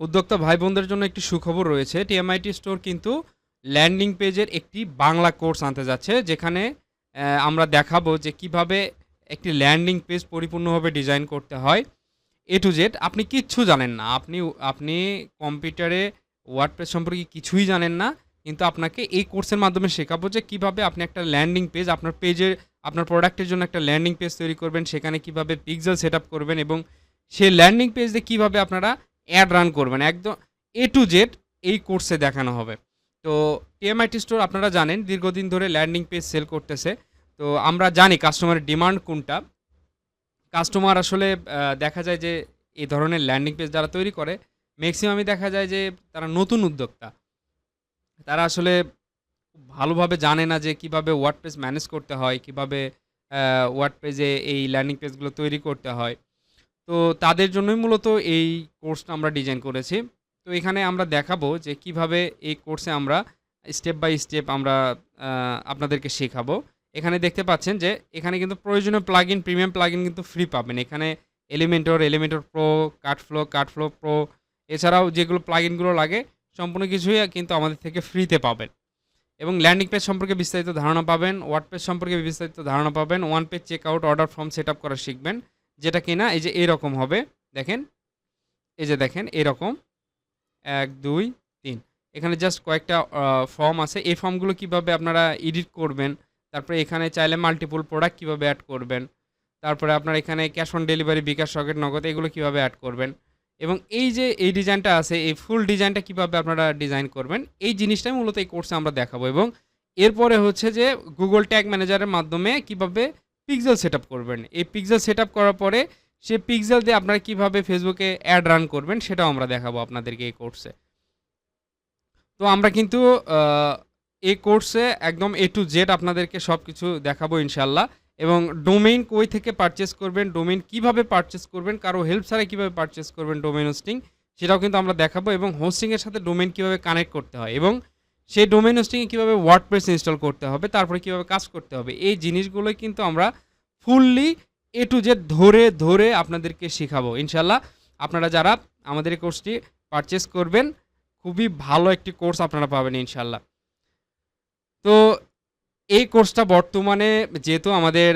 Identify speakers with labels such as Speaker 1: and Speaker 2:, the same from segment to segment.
Speaker 1: উদ্যোক্তা ভাই বোনদের জন্য একটি সুখবর রয়েছে। টিএমআইটি স্টোর কিন্তু ল্যান্ডিং পেজের একটি বাংলা কোর্স আনতে যাচ্ছে, যেখানে আমরা দেখাবো যে কীভাবে একটি ল্যান্ডিং পেজ পরিপূর্ণভাবে ডিজাইন করতে হয়। এ টু জেড আপনি কিচ্ছু জানেন না। আপনি আপনি কম্পিউটারে, ওয়ার্ডপ্রেস সম্পর্কে কিছুই জানেন না, কিন্তু আপনাকে এই কোর্সের মাধ্যমে শেখাবো যে কীভাবে আপনি একটা ল্যান্ডিং পেজ, আপনার পেজের, আপনার প্রোডাক্টের জন্য একটা ল্যান্ডিং পেজ তৈরি করবেন, সেখানে কীভাবে পিক্সেল সেট করবেন এবং সেই ল্যান্ডিং পেজ কীভাবে আপনারা অ্যাড রান করবেন। একদম এ টু জেড এই কোর্সে দেখানো হবে। তো টিএমআইটি স্টোর আপনারা জানেন, দীর্ঘদিন ধরে ল্যান্ডিং পেজ সেল করতেছে। তো আমরা জানি কাস্টমারের ডিমান্ড কোনটা। কাস্টমার আসলে দেখা যায় যে এই ধরনের ল্যান্ডিং পেজ যারা তৈরি করে ম্যাক্সিমামই দেখা যায় যে তারা নতুন উদ্যোক্তা। তারা আসলে ভালোভাবে জানে না যে কীভাবে ওয়ার্ড পেজ ম্যানেজ করতে হয়, কীভাবে ওয়ার্ড পেজে এই ল্যান্ডিং পেজগুলো তৈরি করতে হয়। তো তাদের জন্যই মূলত এই কোর্সটা আমরা ডিজাইন করেছি। তো এখানে আমরা দেখাবো যে কীভাবে এই কোর্সে আমরা স্টেপ বাই স্টেপ আমরা আপনাদেরকে শেখাবো। এখানে দেখতে পাচ্ছেন যে এখানে কিন্তু প্রয়োজনীয় plug in premium plug in কিন্তু ফ্রি পাবেন। এখানে Elementor Elementor pro CartFlows CartFlows pro এছাড়াও যেগুলো প্লাগ ইনগুলো লাগে, সম্পূর্ণ কিছুই কিন্তু আমাদের থেকে ফ্রিতে পাবেন। এবং ল্যান্ডিং পেজ সম্পর্কে বিস্তারিত ধারণা পাবেন ওয়ার্ড পেজ সম্পর্কে বিস্তারিত ধারণা পাবেন one page check out order form set up করা শিখবেন। যেটা কিনা, এই যে এরকম হবে, দেখেন, এই যে দেখেন, এরকম, এক, দুই, তিন। এখানে জাস্ট কয়েকটা ফর্ম আছে। এই ফর্মগুলো কীভাবে আপনারা এডিট করবেন? তারপরে এখানে চাইলে মাল্টিপল প্রোডাক্ট কীভাবে অ্যাড করবেন? তারপরে আপনার এখানে cash on delivery bKash socket Nagad, এগুলো কীভাবে অ্যাড করবেন? এবং এই যে, এই ডিজাইনটা আছে, এই ফুল ডিজাইনটা কীভাবে আপনারা ডিজাইন করবেন? এই জিনিসটাই মূলত এই কোর্সে আমরা দেখাবো। এবং এরপরে হচ্ছে যে গুগল ট্যাগ ম্যানেজারের মাধ্যমে কীভাবে পিক্সেল সেট করবেন। এই পিক্সেল সেট করার পরে সে পিক্সেল দিয়ে আপনারা কীভাবে ফেসবুকে অ্যাড রান করবেন সেটাও আমরা দেখাবো আপনাদেরকে এই কোর্সে তো আমরা কিন্তু এই কোর্সে একদম এ টু জেড আপনাদেরকে সব কিছু দেখাবো ইনশাল্লাহ এবং ডোমেইন কই থেকে পারচেস করবেন ডোমেইন কীভাবে পারচেস করবেন, কারও হেল্প ছাড়া কীভাবে পারচেস করবেন ডোমেইন হোস্টিং সেটাও কিন্তু আমরা দেখাবো। এবং হোস্টিংয়ের সাথে ডোমেইন কীভাবে কানেক্ট করতে হয়। এবং সেই ডোমেইন হোস্টিংয়ে কীভাবে ওয়ার্ডপ্রেস ইনস্টল করতে হবে, তারপরে কীভাবে কাজ করতে হবে, এই জিনিসগুলোই কিন্তু আমরা ফুললি এ টু জেড ধরে ধরে আপনাদেরকে শেখাবো। ইনশাল্লাহ আপনারা যারা আমাদের এই কোর্সটি পারচেস করবেন, খুবই ভালো একটি কোর্স আপনারা পাবেন ইনশাল্লাহ তো এই কোর্সটা বর্তমানে যেহেতু আমাদের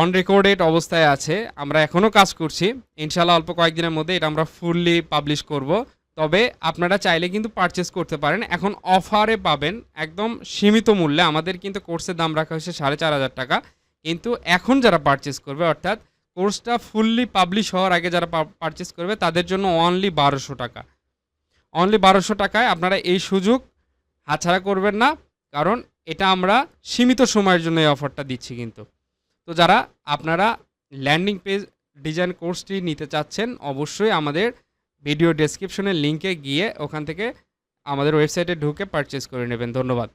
Speaker 1: অন রেকর্ডেড অবস্থায় আছে, আমরা এখনও কাজ করছি। ইনশাল্লাহ অল্প কয়েকদিনের মধ্যে এটা আমরা ফুললি পাবলিশ করব। তবে আপনারা চাইলে কিন্তু পারচেস করতে পারেন। এখন অফারে পাবেন একদম সীমিত মূল্যে। আমাদের কিন্তু কোর্সের দাম রাখা হয়েছে সাড়ে চার হাজার টাকা। কিন্তু এখন যারা পারচেস করবে, অর্থাৎ কোর্সটা ফুললি পাবলিশ হওয়ার আগে যারা পারচেস করবে, তাদের জন্য অনলি বারোশো টাকা। অনলি বারোশো টাকায় আপনারা এই সুযোগ হাতছাড়া করবেন না। কারণ এটা আমরা সীমিত সময়ের জন্য এই অফারটা দিচ্ছি কিন্তু। তো যারা আপনারা ল্যান্ডিং পেজ ডিজাইন কোর্সটি নিতে চাচ্ছেন, অবশ্যই আমাদের ভিডিও ডেসক্রিপশনের লিঙ্কে গিয়ে ওখান থেকে আমাদের ওয়েবসাইটে ঢুকে পারচেস করে নেবেন। ধন্যবাদ।